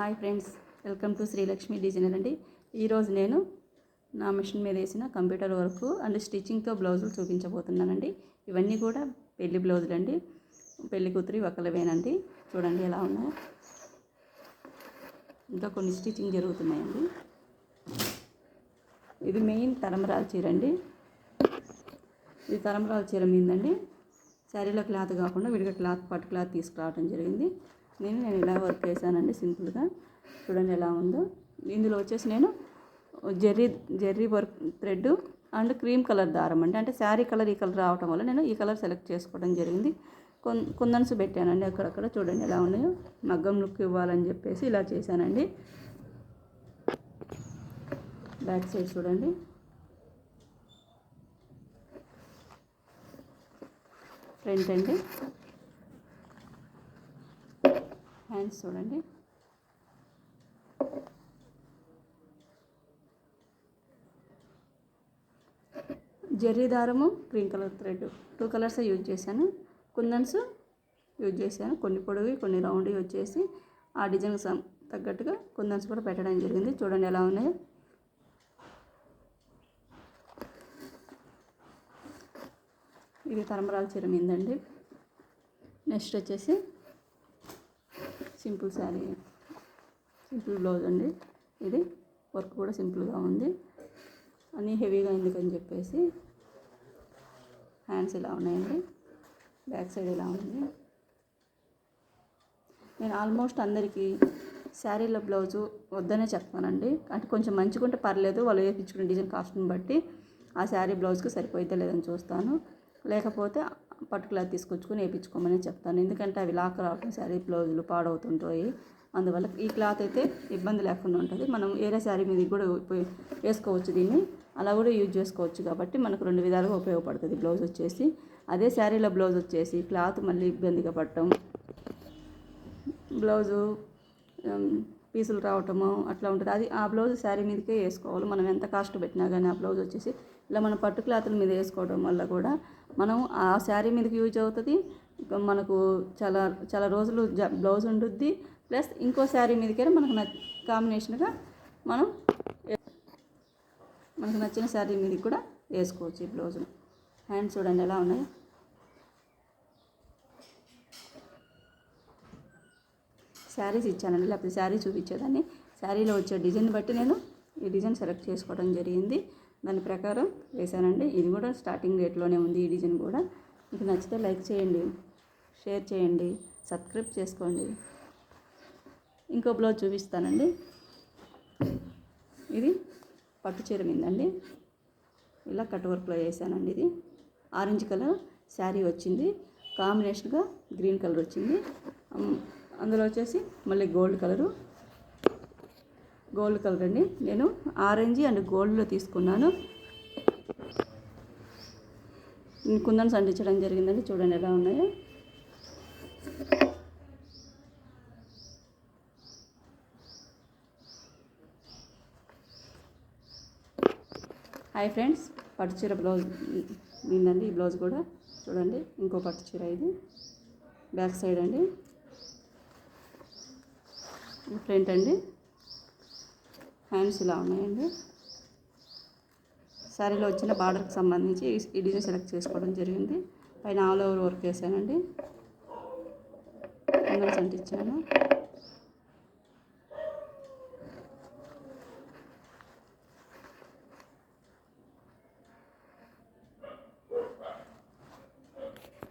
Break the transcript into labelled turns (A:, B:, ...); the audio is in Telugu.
A: Hi friends welcome to Srilakshmi designer అండి. ఈరోజు నేను నా మిషన్ మీద వేసిన కంప్యూటర్ వర్క్ అండ్ స్టిచ్చింగ్తో బ్లౌజులు చూపించబోతున్నానండి. ఇవన్నీ కూడా పెళ్ళి బ్లౌజులు అండి పెళ్ళి కూతురి ఒకలవేనండి చూడండి ఎలా ఉన్నాయో. ఇంకా కొన్ని స్టిచ్చింగ్ జరుగుతున్నాయండి. ఇది మెయిన్ తలంబరాల చీర అండి ఇది తలంబరాల చీర మీదండి. శారీలో క్లాత్ కాకుండా విడిగా క్లాత్ పట్టు క్లాత్ తీసుకురావడం జరిగింది. నేను నేను ఇలా వర్క్ వేసానండి సింపుల్గా. చూడండి ఎలా ఉందో. ఇందులో వచ్చేసి నేను zari zari work thread and cream colour దారం అండి. అంటే శారీ కలర్ ఈ కలర్ రావటం వల్ల నేను ఈ కలర్ సెలెక్ట్ చేసుకోవడం జరిగింది. కొన్ కుందన్స్ పెట్టానండి అక్కడక్కడ. చూడండి ఎలా ఉన్నాయో. మగ్గం లుక్ ఇవ్వాలని చెప్పేసి ఇలా చేశానండి. బ్యాక్ సైడ్ చూడండి. ఫ్రంట్ అండి. హ్యాండ్స్ చూడండి. Zari దారము green colour thread two colours use చేశాను. కుందన్స్ యూజ్ చేశాను. కొన్ని పొడవి కొన్ని రౌండ్ వచ్చేసి ఆ డిజైన్ తగ్గట్టుగా కుందన్స్ కూడా పెట్టడం జరిగింది. చూడండి ఎలా ఉన్నాయో. ఇది తరంబరాల చీర మీదండి. నెక్స్ట్ వచ్చేసి సింపుల్ శారీ. సింపుల్ బ్లౌజ్ అండి. ఇది వర్క్ కూడా సింపుల్గా ఉంది. అన్నీ హెవీగా ఎందుకని చెప్పేసి హ్యాండ్స్ ఇలా ఉన్నాయండి. బ్యాక్ సైడ్ ఇలా ఉంది. నేను ఆల్మోస్ట్ అందరికీ శారీల బ్లౌజు వద్దనే చెప్తానండి. అంటే కొంచెం మంచిగా ఉంటే పర్లేదు వాళ్ళు వేయించుకునే డిజైన్ కాస్ట్ని బట్టి ఆ శారీ బ్లౌజ్కి సరిపోయితే లేదని చూస్తాను. లేకపోతే పర్టికులర్ తీసుకొచ్చుకొని వేయించుకోమని చెప్తాను. ఎందుకంటే అవి లాక్ రావటం శారీ బ్లౌజులు పాడవుతుంటాయి. అందువల్ల ఈ క్లాత్ అయితే ఇబ్బంది లేకుండా ఉంటుంది. మనం వేరే శారీ మీద కూడా వేసుకోవచ్చు దీన్ని. అలా కూడా యూజ్ చేసుకోవచ్చు కాబట్టి మనకు రెండు విధాలుగా ఉపయోగపడుతుంది బ్లౌజ్ వచ్చేసి. అదే శారీలో బ్లౌజ్ వచ్చేసి క్లాత్ మళ్ళీ ఇబ్బందిగా పడటం. బ్లౌజు పీసులు రావటము అట్లా ఉంటుంది. అది ఆ బ్లౌజ్ శారీ మీదకే వేసుకోవాలి. మనం ఎంత కాస్ట్ పెట్టినా కానీ ఆ బ్లౌజ్ వచ్చేసి ఇలా మనం పట్టు క్లాతుల మీద వేసుకోవడం వల్ల కూడా మనం ఆ శారీ మీదకి యూజ్ అవుతుంది. మనకు చాలా చాలా రోజులు బ్లౌజ్ ఉంటుంది ప్లస్ ఇంకో శారీ మీదకైనా మనకు న కాంబినేషన్గా మనం మనకు నచ్చిన శారీ మీదకి కూడా వేసుకోవచ్చు ఈ బ్లౌజును. హ్యాండ్స్ చూడండి ఎలా ఉన్నాయి. శారీస్ ఇచ్చానండి. లేకపోతే శారీ చూపించేదాన్ని. శారీలో వచ్చే డిజైన్ బట్టి నేను ఈ డిజైన్ సెలెక్ట్ చేసుకోవడం జరిగింది. దాని ప్రకారం వేశానండి. ఇది కూడా స్టార్టింగ్ రేట్లోనే ఉంది ఈ డిజైన్ కూడా. మీకు నచ్చితే లైక్ చేయండి షేర్ చేయండి సబ్స్క్రైబ్ చేసుకోండి. ఇంకో బ్లౌజ్ చూపిస్తానండి. ఇది పట్టు చీర మీదండి. ఇలా కట్ వర్క్లో వేసానండి ఇది. ఆరెంజ్ కలర్ శారీ వచ్చింది. కాంబినేషన్గా గ్రీన్ కలర్ వచ్చింది. అందులో వచ్చేసి మళ్ళీ గోల్డ్ కలరు. గోల్డ్ కలర్ అండి. నేను ఆరెంజ్ అండ్ గోల్డ్లో తీసుకున్నాను. కుందన్స్ అంటించడం జరిగిందండి. చూడండి ఎలా ఉన్నాయో. హాయ్ ఫ్రెండ్స్ పట్టుచీర బ్లౌజ్ ఉందండి ఈ బ్లౌజ్ కూడా చూడండి. ఇంకో పట్టుచీర ఇది. బ్యాక్ సైడ్ అండి. ఫ్రంట్ అండి హ్యాండ్స్ ఇలా ఉన్నాయండి. శారీలో వచ్చిన బార్డర్కి సంబంధించి ఈ డిజైన్ సెలెక్ట్ చేసుకోవడం జరిగింది. పైన ఆల్ ఓవర్ వర్క్ చేశానండి. అందరూ అంటించాను.